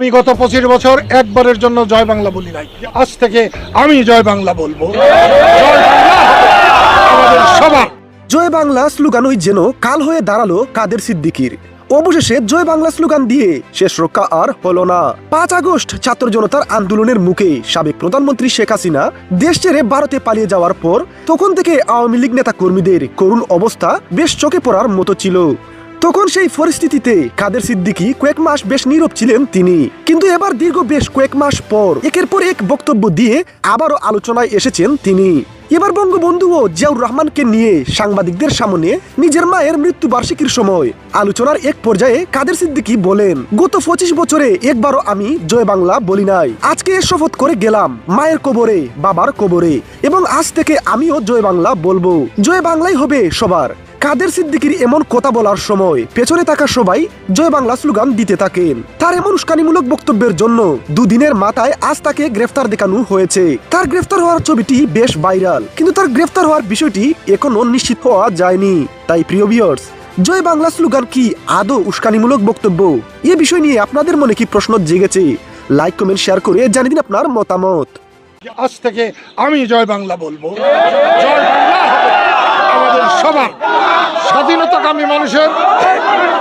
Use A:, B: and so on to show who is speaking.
A: আমি গত পঁচিশ বছর একবারের জন্য জয় বাংলা বলি নাই। আজ থেকে আমি জয় বাংলা বলব। সবার।
B: জয় বাংলা স্লোগানই যেন কাল হয়ে দাঁড়াল কাদের সিদ্দিকির। অবশেষে জয় বাংলা স্লোগান দিয়ে শেষ রক্ষা আর হলো না। পাঁচ আগস্ট ছাত্র জনতার আন্দোলনের মুখে সাবেক প্রধানমন্ত্রী শেখ হাসিনা দেশ ছেড়ে ভারতে পালিয়ে যাওয়ার পর তখন থেকে আওয়ামী লীগ নেতা কর্মীদের করুণ অবস্থা বেশ চোখে পড়ার মতো ছিল। তখন সেই পরিস্থিতিতে কাদের সিদ্দিকী কয়েক মাস বেশ নীরব ছিলেন তিনি। কিন্তু এবার দীর্ঘ বেশ কয়েক মাস পর, একের পর এক বক্তব্য দিয়ে আবারও আলোচনায় এসেছেন তিনি। এবার বঙ্গবন্ধু ও জিয়াউর রহমানকে নিয়ে সাংবাদিকদের সামনে নিজের মায়ের মৃত্যু বার্ষিকীর সময় আলোচনার এক পর্যায়ে কাদের সিদ্দিকী বলেন, গত পঁচিশ বছরে একবারও আমি জয় বাংলা বলি নাই। আজকে শপথ করে গেলাম মায়ের কবরে, বাবার কবরে এবং আজ থেকে আমিও জয় বাংলা বলব। জয় বাংলাই হবে সবার। কাদের সিদ্দিকির এমন কথা বলার সময় পেছনে থাকা সবাই জয় বাংলা স্লোগান দিতে থাকেন। তার এমন উস্কানিমূলক বক্তব্যের জন্য দুদিনের মাথায় আজ তাকে গ্রেফতার দেখানো হয়েছে। তার গ্রেফতার হওয়ার ছবিটি বেশ ভাইরাল কিন্তু তার গ্রেফতার হওয়ার বিষয়টি এখনও নিশ্চিত হওয়া যায়নি। তাই প্রিয় ভিউয়ার্স জয় বাংলা স্লোগান কি আদৌ উস্কানিমূলক বক্তব্য? এ বিষয় নিয়ে আপনাদের মনে কি প্রশ্ন জেগেছে? লাইক কমেন্ট শেয়ার করে জানিয়ে দিন আপনার মতামত।
A: আজ থেকে আমি জয় বাংলা বলব। জয় বাংলা হবে আমাদের সবার স্বাধীনতাকামী মানুষের